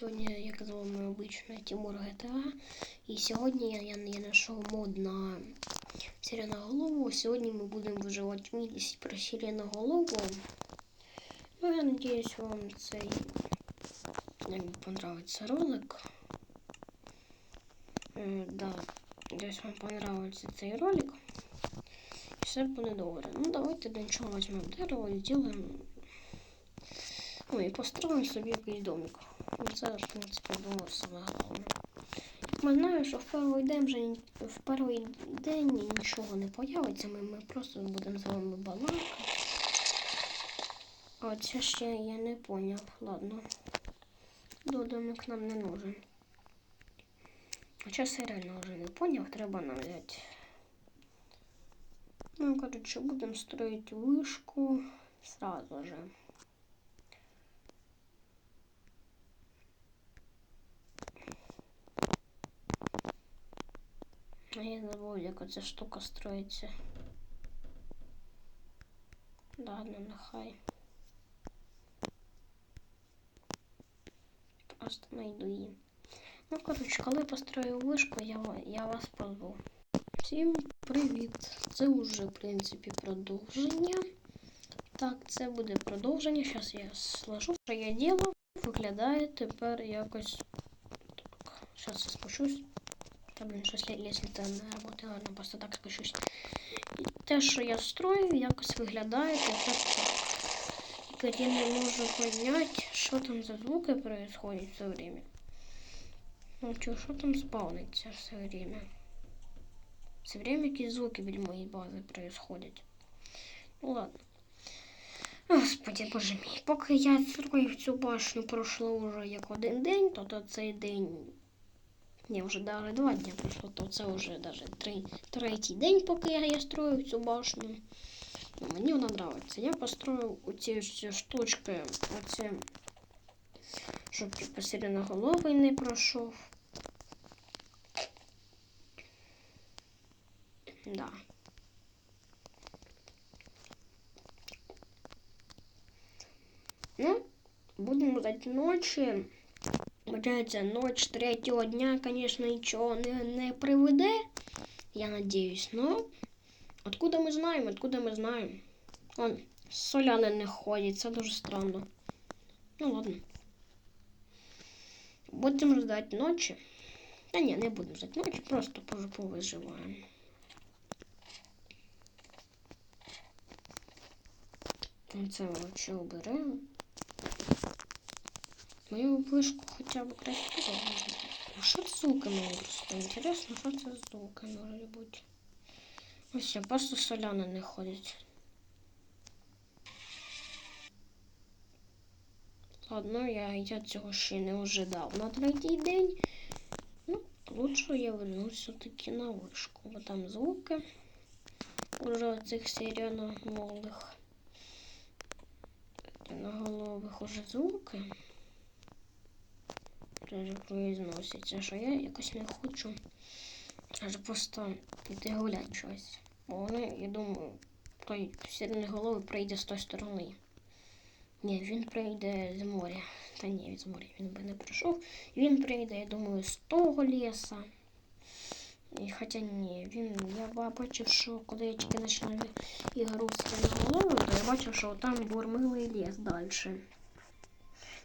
Сьогодні, як з вами обично, Тимур GTA. І сьогодні я, я, я знайшов мод на сиреноголову. Сьогодні ми будемо виживати в про сиреноголову. Ну, я надіюсь, вам цей понравиться ролик. Е, да, надіюсь, вам понравиться цей ролик. Все буде добре. Ну, давайте до чого візьмемо дерево і зробимо Ну і построїмо собі якийсь домик. Ну, Це, в принципі, думаю, саме ми знаємо, що в перший день вже в перший день нічого не появиться, ми, ми просто будемо з вами балакати. А це ще я не поняв. Ладно. До домик нам не нужен. Хоча я реально вже не поняв, треба нам взяти. Ну, коротше, будемо строїти вишку сразу же. А я як оця штука строїться. Ладно, нехай. Просто найду її. Ну, коротше, коли построю вишку, я, я вас позву. Всім привіт! Це вже, в принципі, продовження. Так, це буде продовження. Зараз я сложу, що я діло. Виглядає тепер якось так. Зараз я спущусь. Та, блін, щось лі- лестниця не роботи, ладно, просто так спущусь. І те, що я строю, якось виглядає так. Тепер я не можу поняти, що там за звуки происходять все время. Ну, чё, що там спавниться все время? Все время якісь звуки від моєї бази происходять. Ну ладно. Господи, боже мій, поки я строїв цю башню пройшло вже як один день, то, то цей день ні, вже навіть два дні пройшло, то це вже навіть три, третій день, поки я, строїв цю башню. Ну, Мені вона подобається. Я построїв оці штучки, оці, щоб типу, сиреноголовий не пройшов. Да. Ну, будемо ждати ночі. Получается, ночь третьего дня, конечно, ничего не, не приведе, я надеюсь, но откуда мы знаем, откуда мы знаем? Он соляни не ходить, це дуже странно. Ну ладно. Будемо ждать ночі. Та ні, не будемо ждать ночі, просто повиживаємо. Це вообще уберемо. Мою вишку хоча б красиво. А що це звуки просто інтересно, що це звуки можуть бути. Ось я просто соляна не ходить. Ладно, я, я цього ще не ожидав на третій день. Ну, лучше я вернусь все-таки на вишку, бо там звуки уже цих сиреноголових. На голових уже звуки произноситься, що я якось не хочу. Аж просто піти гуляти щось. Бо вони, я думаю, той сірний голови прийде з тої сторони. Ні, він прийде з моря. Та ні, з моря він би не прийшов. Він прийде, я думаю, з того ліса. І хоча ні, він, я ба- бачив, що коли я тільки починав ігру з голови, то я бачив, що там бурмилий ліс далі.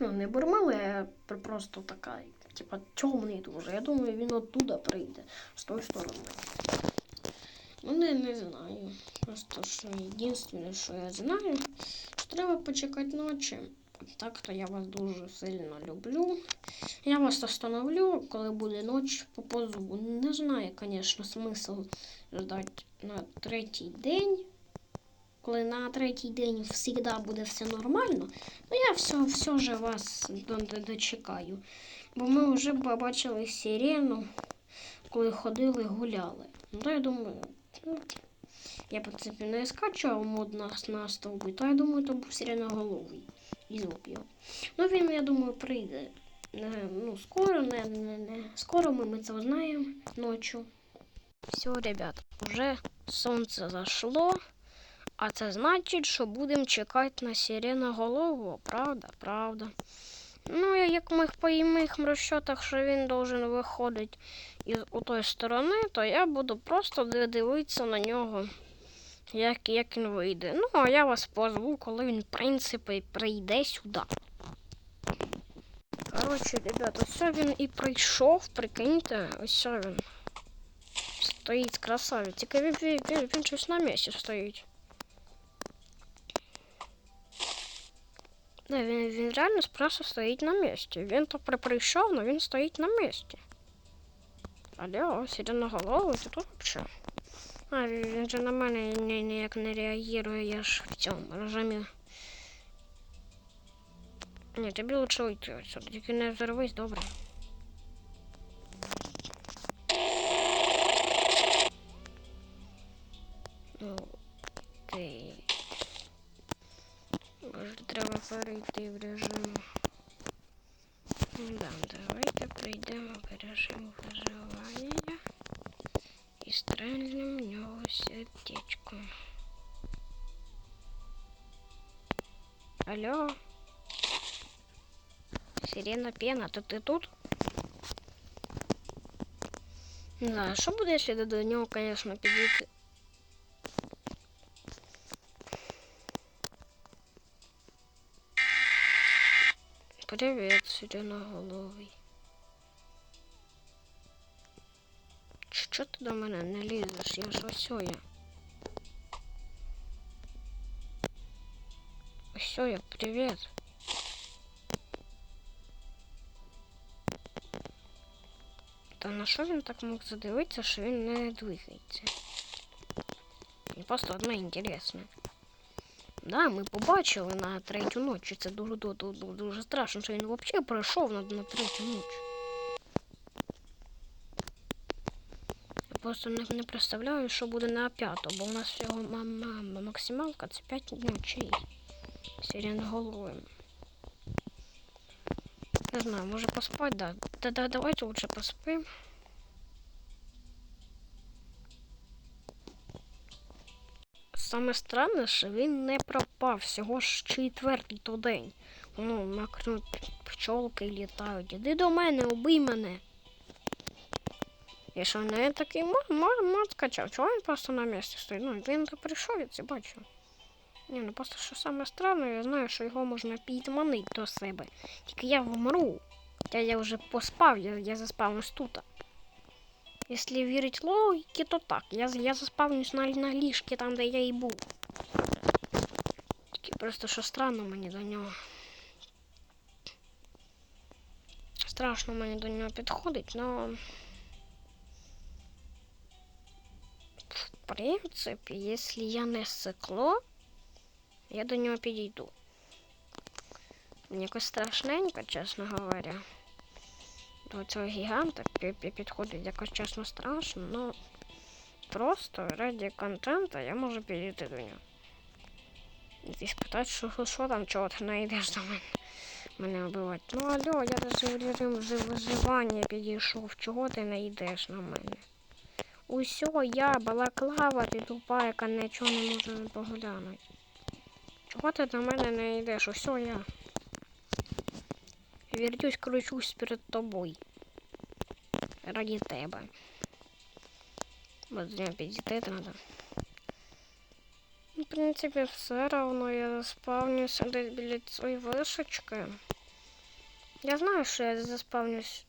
Ну, не бурмилий, а пр- просто така, типа, темний дуже. Я думаю, він оттуда прийде, з тої сторони. Ну, не, не знаю. Просто що єдине, що я знаю, що треба почекати ночі. Так то я вас дуже сильно люблю. Я вас остановлю, коли буде ніч по позову. Не знаю, звісно, смисл ждати на третій день. Коли на третій день завжди буде все нормально, ну я все, все же вас до- до- дочекаю. Бо ми вже побачили сирену, коли ходили, гуляли. Ну, то я думаю, ну, я, в принципі, не скачував мод на, на стовби, то я думаю, то був сиреноголовий. І звук. Ну, він, я думаю, прийде. Ну, скоро, не, не, не. Скоро ми, ми це узнаємо ночі. Все, ребят, вже сонце зашло. А це значить, що будемо чекати на сиреноголового. Правда, правда. Ну, як ми по моїх розчотах, що він должен виходити із у тої сторони, то я буду просто дивитися на нього, як, як він вийде. Ну, а я вас позву, коли він, в принципі, прийде сюди. Коротше, ребята, ось він і прийшов, прикиньте, ось він. Стоїть красавець. Тільки він, він, він, він щось на місці стоїть. Да, він, він реально просто стоїть на місці. Він то при- прийшов, але він стоїть на місці. на голову, это тут що? А, він же на мене ніяк не реагує, я ж в цьому розумію. Ні, тобі лучше уйти отсюда, тільки не взорвись, добре. перейти в режим. Ну Да, давайте прийдемо в режим виживання і стрельнемо в нього сердечко. Алло? Сирена пена, то ти тут? Не знаю, що буде, якщо до нього, звісно, підійти. Привіт, сиреноголовий. Що ти до мене не лізеш? Я ж ось я. Ось я, привіт. Та на що він так мог задивитися, що він не двигається? Мені просто одне інтересне. Да, ми побачили на третю ніч. Це дуже, дуже, дуже, страшно, що він взагалі пройшов на, на третю ніч. Я просто не, не представляю, що буде на п'яту, бо у нас всього ма- ма- максималка це 5 ночей. Сиреноголовим. Не знаю, може поспать, да. Да, да, давайте лучше поспим. Саме странне, що він не пропав всього ж четвертий то день. Ну, макну пчолки літають. Іди до мене, убий мене. Я що не такий мод скачав. Чого він просто на місці стоїть? Ну, він то прийшов, я це бачу. Ні, ну просто що саме странне, я знаю, що його можна підманити до себе. Тільки я вмру. Я, я вже поспав, я, я заспавнусь тут. Якщо вірить логіки, то так. Я, я заспавнюсь на, на ліжки там, де я і був. Просто що странно мені до нього. Страшно мені до нього підходить, но... В принципі, якщо я не сикло, я до нього підійду. Мені якось страшненько, чесно говоря. До цього гіганта пі- пі- підходить якось чесно страшно, ну просто раді контенту я можу підійти до нього. І спитати, що, що там, чого ти не йдеш до мене. Мене вбивати. Ну алло, я даже в режим виживання підійшов. Чого ти не йдеш на мене? Усьо, я балаклава, ти тупа, яка нічого не може поглянути. Чого ти до мене не йдеш? Усьо я. Вертюсь, кручусь перед тобою. Раді тебе. От з нього підійти треба. Ну, В принципі, все равно я заспавнюся десь біля цієї вишечки. Я знаю, що я заспавнюсь.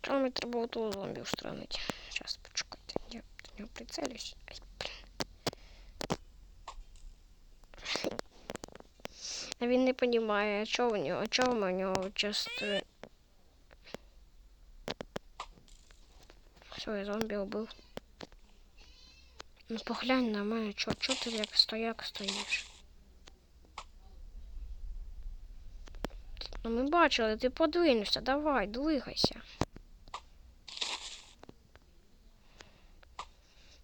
Чому мені треба того зомбі устранити? Зараз почекайте. Я до нього прицелюсь. А він не розуміє, що в нього, чого в нього часто. Все, я зомбі убив. Ну поглянь на мене, чо, чо ти як стояк стоїш? Ну ми бачили, ти подвинешся, давай, двигайся.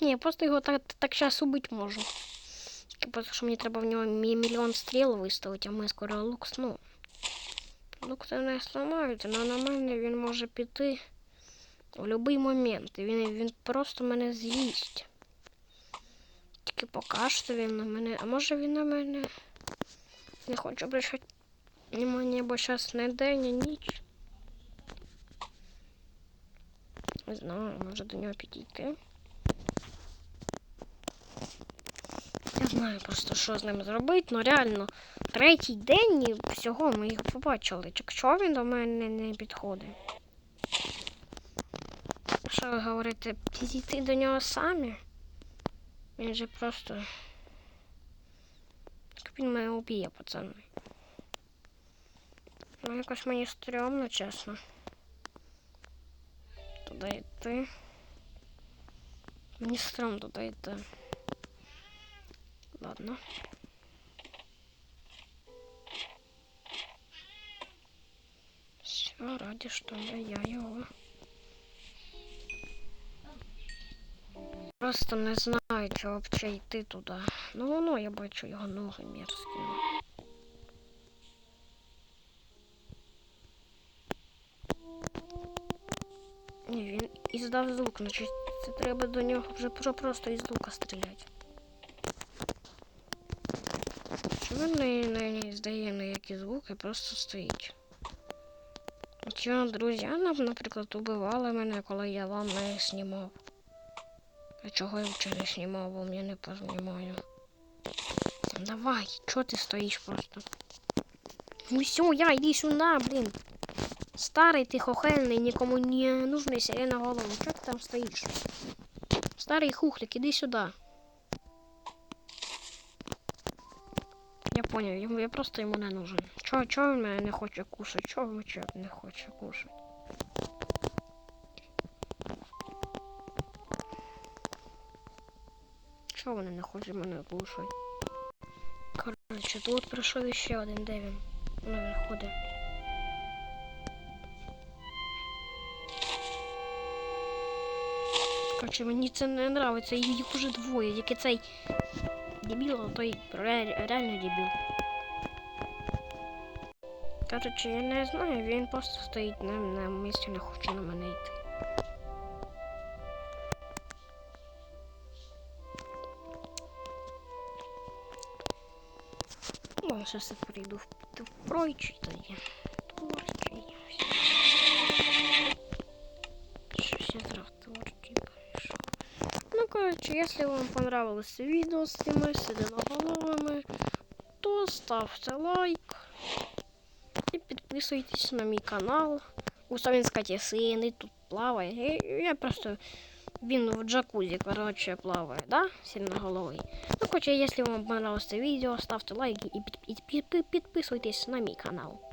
Ні, просто його так, так зараз убити можу. Просто що мені треба в нього мі- мільйон стріл виставити, а ми скоро лук, ну. Лук це не сломають, але на мене він може піти в будь-який момент. І він, він просто мене з'їсть. Тільки поки що він на мене. А може він на мене не хочу обращати внимание, бо зараз не день, а ніч. Не знаю, може до нього підійти. Знаю просто, що з ним зробити, ну реально, третій день і всього ми їх побачили. Якщо він до мене не підходить. Що ви говорите, підійти до нього самі? Він же просто. Так Він мене уб'є, пацани. Ну, якось мені стрьомно, чесно. Туди йти. Мені стрьомно туди йти. Ладно. Все, ради что я, я його. Просто не знаю, чи взагалі йти туди. Ну воно я бачу його ноги мерзкі. Ні, він іздав звук, значить це треба до нього вже про- просто із лука стріляти. він не, не, не здає ніякі звуки, просто стоїть. От його друзі, нам, наприклад, убивали мене, коли я вам не знімав. А чого я вчора не знімав, бо я не познімаю. Давай, чого ти стоїш просто? Ну все, я иди сюда, блин. Старый ты хохельный, никому не нужный сирена голову. Чё ты там стоишь? Старый хухлик, иди сюда. Йому- я просто йому не нужен. Чого, чого він мене не хоче кушати? Чого він не хоче кушати? Чого вони не хочуть мене кушати? Коротше, тут прийшов іще один, де він? Не виходить. Коротше, мені це не і їх уже двоє, як і цей дебіл, а той ре- реально дебіл. Коротше, я не знаю, він просто стоїть на, на місці, не хоче на мене йти. Ну, зараз я прийду в, пройчий тоді. Коротше, якщо вам понравилось видео з цими сиреноголовими, то ставте лайк і підписуйтесь на мій канал. У він, кстати, синий тут плаває. Я, просто він в джакузі, коротше, плаває, да? Сильноголовий. Ну, короче, если вам понравилось видео, ставьте лайки и під- під- під- підписуйтесь на мій канал.